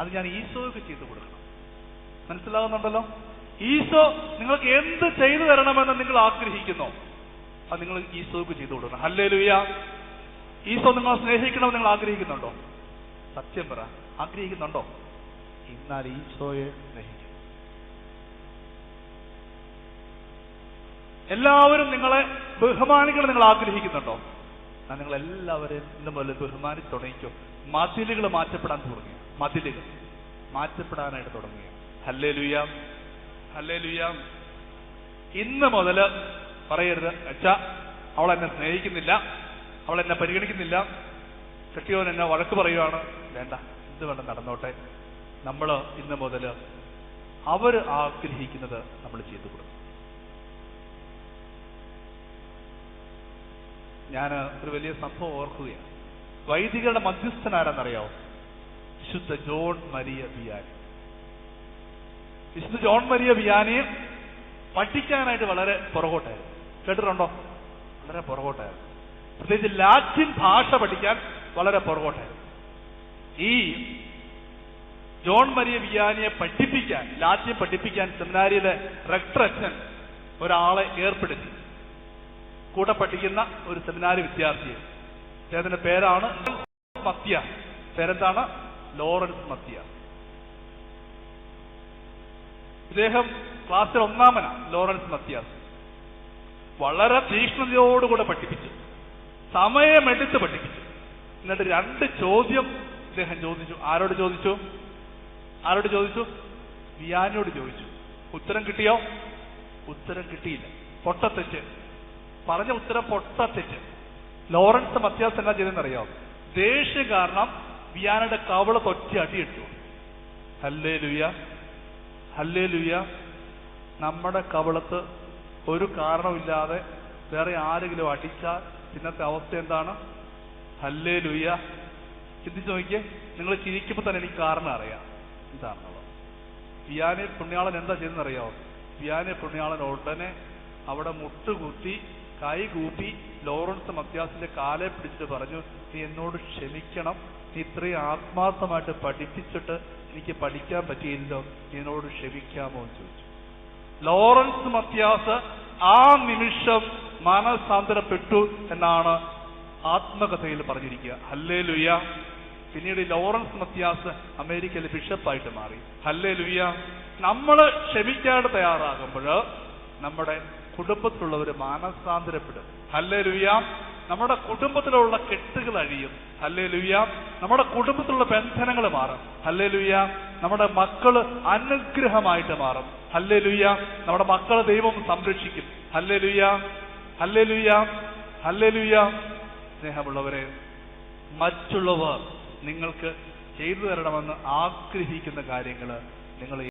അത് ഞാൻ ഈശോയ്ക്ക് ചെയ്തു കൊടുക്കണം. മനസ്സിലാകുന്നുണ്ടല്ലോ? ഈശോ നിങ്ങൾക്ക് എന്ത് ചെയ്തു തരണമെന്ന് നിങ്ങൾ ആഗ്രഹിക്കുന്നു അത് നിങ്ങൾ ഈശോയ്ക്ക് ചെയ്തു കൊടുക്കണം. അല്ലേ ലുയ ഈശോ നിങ്ങളെ സ്നേഹിക്കണമെന്ന് നിങ്ങൾ ആഗ്രഹിക്കുന്നുണ്ടോ? സത്യം പറ. ആഗ്രഹിക്കുന്നുണ്ടോ? എന്നാൽ ഈശോയെ സ്നേഹിക്കും. എല്ലാവരും നിങ്ങളെ ബഹുമാനിക്കണം നിങ്ങൾ ആഗ്രഹിക്കുന്നുണ്ടോ? നിങ്ങൾ എല്ലാവരെയും ഇന്ന് മുതൽ ബഹുമാനിച്ച് തുടങ്ങിക്കോ മതിലുകൾ മാറ്റപ്പെടാൻ തുടങ്ങി. മതിലുകൾ മാറ്റപ്പെടാനായിട്ട് തുടങ്ങുകയാണ്. ഹല്ലേ ലുയാം ഹല്ലേ ലുയാം ഇന്ന് മുതൽ പറയരുത് അച്ഛാ അവൾ എന്നെ സ്നേഹിക്കുന്നില്ല അവൾ എന്നെ പരിഗണിക്കുന്നില്ല. കെട്ടിയോൻ എന്നെ വഴക്ക് പറയുവാണ്. വേണ്ട ഇത് വേണ്ട നടന്നോട്ടെ. നമ്മൾ ഇന്ന് മുതൽ അവർ ആഗ്രഹിക്കുന്നത് നമ്മൾ ചെയ്തു കൊടുക്കും. ഞാൻ ഒരു വലിയ സംഭവം ഓർക്കുകയാണ്. വൈദികരുടെ മധ്യസ്ഥൻ ആരെന്നറിയാവോ? വിശുദ്ധ ജോൺ മരിയ ബിയാനി വിശുദ്ധ ജോൺ മരിയ ബിയാനിയും പഠിക്കാനായിട്ട് വളരെ പുറകോട്ടായിരുന്നു. കേട്ടിട്ടുണ്ടോ? വളരെ പുറകോട്ടായിരുന്നു. പ്രത്യേകിച്ച് ലാറ്റിൻ ഭാഷ പഠിക്കാൻ വളരെ പുറകോട്ടായിരുന്നു. ഈ ജോൺ മരിയ വിയാനിയെ പഠിപ്പിക്കാൻ ലാറ്റിൻ പഠിപ്പിക്കാൻ സെമിനാരിയിലെ റെക്ടർ അച്ഛൻ ഒരാളെ ഏർപ്പെടുത്തി. കൂടെ പഠിക്കുന്ന ഒരു സെമിനാരി വിദ്യാർത്ഥിയെ. അദ്ദേഹത്തിന്റെ പേരാണ് മത്യ. പേരെന്താണ്? Lawrence Matthias. ഇദ്ദേഹം ക്ലാസ്സിൽ ഒന്നാമന ലോറൻസ് മത്യാസ് വളരെ തീക്ഷ്ണതയോടുകൂടെ പഠിപ്പിച്ചു. സമയമെടുത്ത് പഠിപ്പിച്ചു. എന്നിട്ട് രണ്ട് ചോദ്യം ഇദ്ദേഹം ചോദിച്ചു. ആരോട് ചോദിച്ചു? ആരോട് ചോദിച്ചു? വിയാനോട് ചോദിച്ചു. ഉത്തരം കിട്ടിയോ? ഉത്തരം കിട്ടിയില്ല. പൊട്ടത്തെറ്റ് പറഞ്ഞ ഉത്തരം പൊട്ടത്തെറ്റ് ലോറൻസ് മത്യാസ് എന്നാ ചെയ്തെന്നറിയോ ദേഷ്യം കാരണം വിയാനയുടെ കവള തൊറ്റി അടിയിട്ടു. ഹല്ലേ ലുയ ഹല്ലേ ലുയ നമ്മുടെ കവളത്ത് ഒരു കാരണമില്ലാതെ വേറെ ആരെങ്കിലും അടിച്ചാൽ ഇന്നത്തെ അവസ്ഥ എന്താണ്? ഹല്ലേ ലുയ ചിന്തിച്ചു നോക്കിയേ നിങ്ങൾ ചിരിക്കുമ്പോൾ തന്നെ എനിക്ക് കാരണം അറിയാം. എന്താണെന്നുള്ളത് പിയാനെ പുണ്യാളൻ എന്താ ചെയ്തെന്നറിയാവോ പിയാനെ പുണ്യാളൻ ഉടനെ അവിടെ മുട്ടുകുത്തി കൈ കൂപ്പി ലോറൻസ് മത്യാസിന്റെ കാലെ പിടിച്ചിട്ട് പറഞ്ഞു നീ എന്നോട് ക്ഷമിക്കണം. നീ ഇത്രയും ആത്മാർത്ഥമായിട്ട് പഠിപ്പിച്ചിട്ട് എനിക്ക് പഠിക്കാൻ പറ്റിയില്ലോ നീ എന്നോട് ക്ഷമിക്കാമോ? എന്ന് ചോദിച്ചു. ലോറൻസ് മത്യാസ് ആ നിമിഷം മനസാന്തരപ്പെട്ടു എന്നാണ് ആത്മകഥയിൽ പറഞ്ഞിരിക്കുക. ഹല്ലേ ലുയ്യ പിന്നീട് ലോറൻസ് മത്യാസ് അമേരിക്കയിലെ ബിഷപ്പായിട്ട് മാറി. ഹല്ലേ ലുയ്യ നമ്മൾ ക്ഷമിക്കാണ്ട് തയ്യാറാകുമ്പോൾ നമ്മുടെ കുടുംബത്തിലുള്ളവർ മാനസാന്തരപ്പെടും. ഹല്ലേ ലുയാം നമ്മുടെ കുടുംബത്തിലുള്ള കെട്ടുകൾ അഴിയും. ഹല്ലേ ലുയാം നമ്മുടെ കുടുംബത്തിലുള്ള ബന്ധനങ്ങൾ മാറും. ഹല്ലേ ലുയാം നമ്മുടെ മക്കൾ അനുഗ്രഹമായിട്ട് മാറും. ഹല്ലേ ലുയാം നമ്മുടെ മക്കളെ ദൈവം സംരക്ഷിക്കും. ഹല്ലേ ലുയാം ഹല്ലേ ലുയാം ഹല്ലേ ലുയാം സ്നേഹമുള്ളവരെ മറ്റുള്ളവർ നിങ്ങൾക്ക് ചെയ്തു തരണമെന്ന് ആഗ്രഹിക്കുന്ന കാര്യങ്ങൾ നിങ്ങൾ